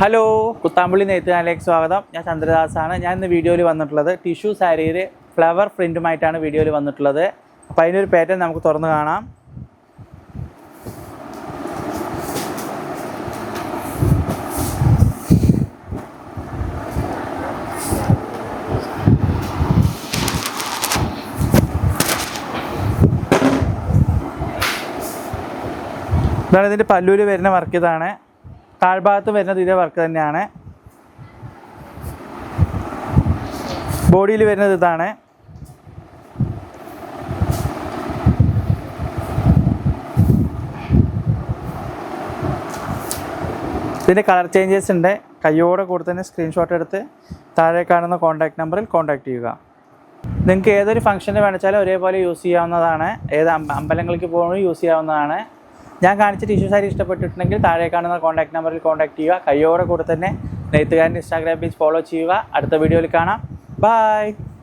Hello Kuthampully നെയ്ത്തുകാരിലേക്ക് സ്വാഗതം. ഞാൻ ചന്ദ്രദാസാണ്. ഞാൻ ഇന്ന് വീഡിയോയിൽ വന്നിട്ടുള്ളത് ടിഷ്യൂ സാരിയിൽ ഫ്ലവർ പ്രിന്റുമായിട്ടാണ് വീഡിയോയിൽ വന്നിട്ടുള്ളത്. അപ്പോൾ അതിനൊരു പാറ്റേൺ നമുക്ക് തുറന്ന് കാണാം. ഇതാണ് ഇതിന്റെ പല്ലൂര് വരുന്ന വർക്ക് ഇതാണ്. താഴ്ഭാഗത്ത് വരുന്നത് ഇതേ വർക്ക് തന്നെയാണ്. ബോഡിയിൽ വരുന്നത് ഇതാണ്. ഇതിന്റെ കളർ ചേഞ്ചസ് ഉണ്ട്. കയ്യോടെ കൂടെ തന്നെ സ്ക്രീൻഷോട്ട് എടുത്ത് താഴെ കാണുന്ന കോൺടാക്ട് നമ്പറിൽ കോൺടാക്ട് ചെയ്യുക. നിങ്ങൾക്ക് ഏതൊരു ഫംഗ്ഷന് വേണിച്ചാലും ഒരേപോലെ യൂസ് ചെയ്യാവുന്നതാണ്. ഏത് അമ്പ- അമ്പലങ്ങൾക്ക് പോകുമ്പോൾ യൂസ് ചെയ്യാവുന്നതാണ്. ഞാൻ കാണിച്ച ടിഷ്യൂ സാരി ഇഷ്ടപ്പെട്ടിട്ടുണ്ടെങ്കിൽ താഴെ കാണുന്ന കോൺടാക്ട് നമ്പറിൽ കോൺടാക്ട് ചെയ്യുക. കയ്യോടെ കൂടെ തന്നെ നെയ്ത്തുകാരന്റെ ഇൻസ്റ്റാഗ്രാം പേജ് ഫോളോ ചെയ്യുക. അടുത്ത വീഡിയോയിൽ കാണാം. ബൈ